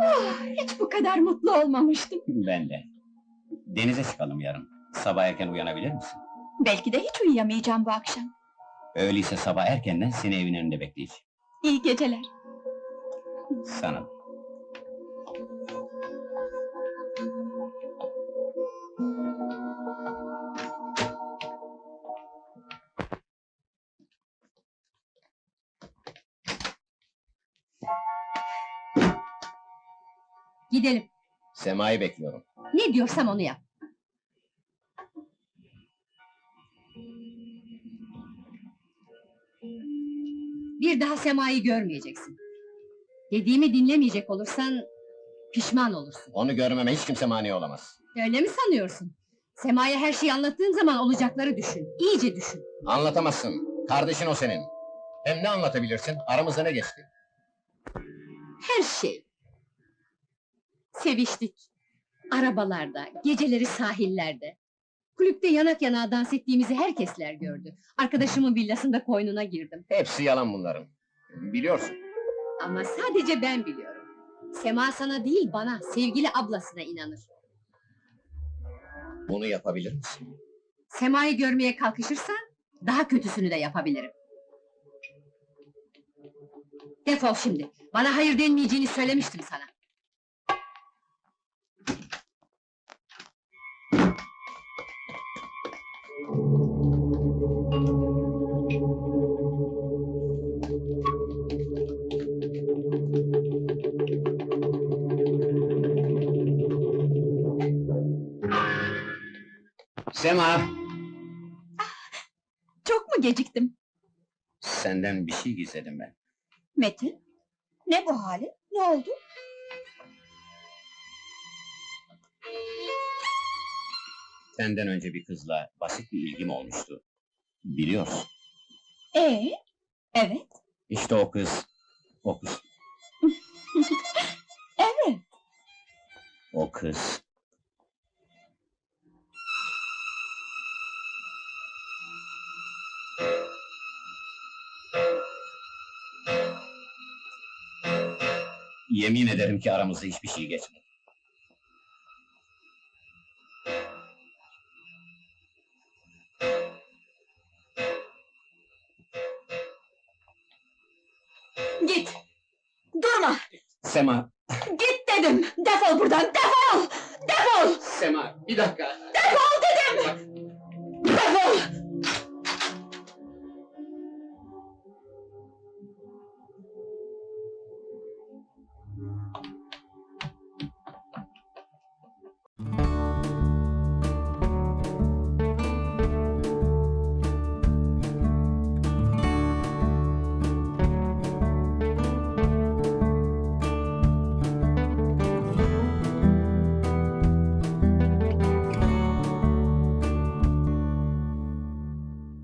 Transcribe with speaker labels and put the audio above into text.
Speaker 1: Ah, hiç bu kadar mutlu olmamıştım.
Speaker 2: Ben de. Denize çıkalım yarın. Sabah erken uyanabilir misin?
Speaker 1: Belki de hiç uyuyamayacağım bu akşam.
Speaker 2: Öyleyse sabah erkenden seni evin önünde bekleyeceğim.
Speaker 1: İyi geceler.
Speaker 2: Sana da.
Speaker 1: Gidelim.
Speaker 2: Sema'yı bekliyorum.
Speaker 1: Ne diyorsam onu yap. Bir daha Sema'yı görmeyeceksin. Dediğimi dinlemeyecek olursan pişman olursun.
Speaker 2: Onu görmeme hiç kimse mani olamaz.
Speaker 1: Öyle mi sanıyorsun? Sema'ya her şeyi anlattığın zaman olacakları düşün. İyice düşün.
Speaker 2: Anlatamazsın. Kardeşin o senin. Hem ne anlatabilirsin? Aramızda ne geçti?
Speaker 1: Her şey. Seviştik. Arabalarda, geceleri sahillerde. Kulüpte yanak yanağa dans ettiğimizi herkesler gördü. Arkadaşımın villasında koynuna girdim.
Speaker 2: Hepsi yalan bunların. Biliyorsun.
Speaker 1: Ama sadece ben biliyorum. Sema sana değil bana, sevgili ablasına inanır.
Speaker 2: Bunu yapabilir misin?
Speaker 1: Sema'yı görmeye kalkışırsan, daha kötüsünü de yapabilirim. Defol şimdi. Bana hayır denmeyeceğini söylemiştim sana.
Speaker 2: Sema!
Speaker 1: Çok mu geciktim?
Speaker 2: Senden bir şey gizledim ben.
Speaker 1: Metin, ne bu hali? Ne oldu?
Speaker 2: Senden önce bir kızla basit bir ilgim olmuştu. Biliyorsun.
Speaker 1: Ee, evet,
Speaker 2: İşte o kız. O kız.
Speaker 1: evet.
Speaker 2: O kız. Yemin ederim ki aramızda hiçbir şey geçmedi.
Speaker 1: Git! Durma!
Speaker 2: Sema!
Speaker 1: Git dedim! Defol buradan! Defol! Defol!
Speaker 2: Sema bir dakika! Defol dedim! Bak,